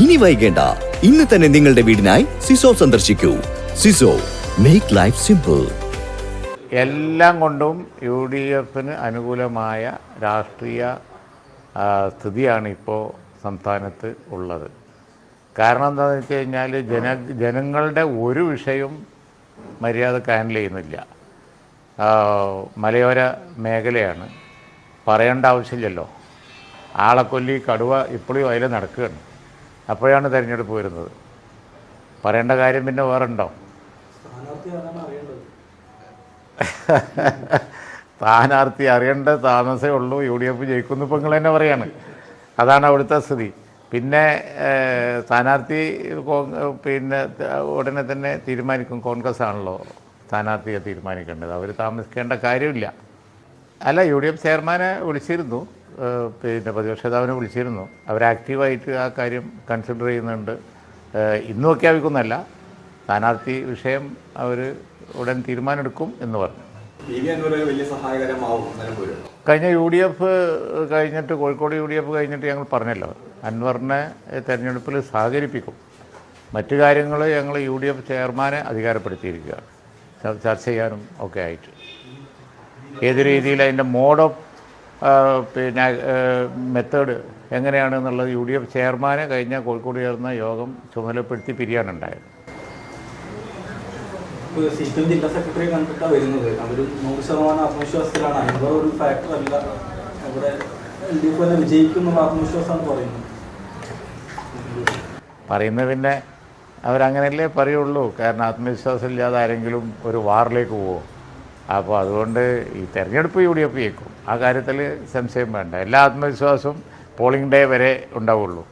ഇനി വൈകേണ്ട. ഇന്ന് തന്നെ നിങ്ങളുടെ വീടിനായി സിസോ സന്ദർശിക്കൂ. സിസോ മേക്ക് ലൈഫ് സിമ്പിൾ എല്ലാം കൊണ്ടും യു ഡി എഫിന് അനുകൂലമായ രാഷ്ട്രീയ സ്ഥിതിയാണ് ഇപ്പോൾ സംസ്ഥാനത്ത് ഉള്ളത്. കാരണം എന്താണെന്ന് വെച്ച് കഴിഞ്ഞാൽ ജന ജനങ്ങളുടെ ഒരു വിഷയവും മര്യാദയ്ക്ക് ഹാൻഡിൽ ചെയ്യുന്നില്ല. മലയോര മേഖലയാണ്. പറയേണ്ട ആവശ്യമില്ലല്ലോ. ആളെക്കൊല്ലി കടുവ ഇപ്പോഴും അതിൽ നടക്കുകയാണ്. അപ്പോഴാണ് തിരഞ്ഞെടുപ്പ് വരുന്നത്. പറയേണ്ട കാര്യം പിന്നെ വേറെ ഉണ്ടോ സ്ഥാനാർത്ഥി അറിയേണ്ട താമസേ ഉള്ളൂ. യു ഡി എഫ് ജയിക്കുന്നു ഇപ്പം നിങ്ങൾ തന്നെ പറയാണ്. അതാണ് അവിടുത്തെ സ്ഥിതി. പിന്നെ സ്ഥാനാർത്ഥി പിന്നെ ഉടനെ തന്നെ തീരുമാനിക്കും. കോൺഗ്രസ് ആണല്ലോ സ്ഥാനാർത്ഥിയെ തീരുമാനിക്കേണ്ടത്. അവർ താമസിക്കേണ്ട കാര്യമില്ല. അല്ല യു ഡി എഫ് ചെയർമാനെ വിളിച്ചിരുന്നു. പിന്നെ പ്രതിപക്ഷ നേതാവിനെ വിളിച്ചിരുന്നു. അവർ ആക്റ്റീവായിട്ട് ആ കാര്യം കൺസിഡർ ചെയ്യുന്നുണ്ട്. ഇന്ന് പ്രഖ്യാപിക്കുന്നല്ല സ്ഥാനാർത്ഥി വിഷയം അവർ ഉടൻ തീരുമാനമെടുക്കും എന്ന് പറഞ്ഞു. കഴിഞ്ഞ യു ഡി എഫ് കഴിഞ്ഞിട്ട് കോഴിക്കോട് യു ഡി എഫ് കഴിഞ്ഞിട്ട് ഞങ്ങൾ പറഞ്ഞല്ലോ അൻവറിനെ തെരഞ്ഞെടുപ്പിൽ സഹകരിപ്പിക്കും. മറ്റു കാര്യങ്ങൾ ഞങ്ങൾ യു ഡി എഫ് ചെയർമാനെ അധികാരപ്പെടുത്തിയിരിക്കുകയാണ്. ചർച്ച ചെയ്യാനും ഒക്കെ ആയിട്ട്. ഏത് രീതിയിൽ അതിന്റെ മോഡ് ഓഫ് പിന്നെ മെത്തേഡ് എങ്ങനെയാണെന്നുള്ളത് യു ഡി എഫ് ചെയർമാനെ കഴിഞ്ഞ കോഴിക്കോട് ചേർന്ന യോഗം ചുമതലപ്പെടുത്തി പിരിയാനുണ്ടായത് പറയുന്ന ജില്ലാ കണ്ടിട്ടാണ് വരുന്നത്. അവർ നൂറ് ശതമാനം ആത്മവിശ്വാസത്തിലാണ്. അൻവർ ഒരു ഫാക്ടർ അല്ല. അവിടെ എൽ ഡി എഫ് തന്നെ വിജയിക്കും ആത്മവിശ്വാസമാണ് പറയുന്നത്. പറയുന്നത് പിന്നെ അവരങ്ങനെയല്ലേ പറയുള്ളൂ. കാരണം ആത്മവിശ്വാസം ഇല്ലാതെ ആരെങ്കിലും ഒരു വാറിലേക്ക് പോവും. അപ്പോൾ അതുകൊണ്ട് ഈ തെരഞ്ഞെടുപ്പ് യു ഡി എഫ് ജയിക്കും. ആ കാര്യത്തിൽ സംശയം വേണ്ട. എല്ലാ ആത്മവിശ്വാസവും പോളിംഗ് ഡേ വരെ ഉണ്ടാവുള്ളൂ.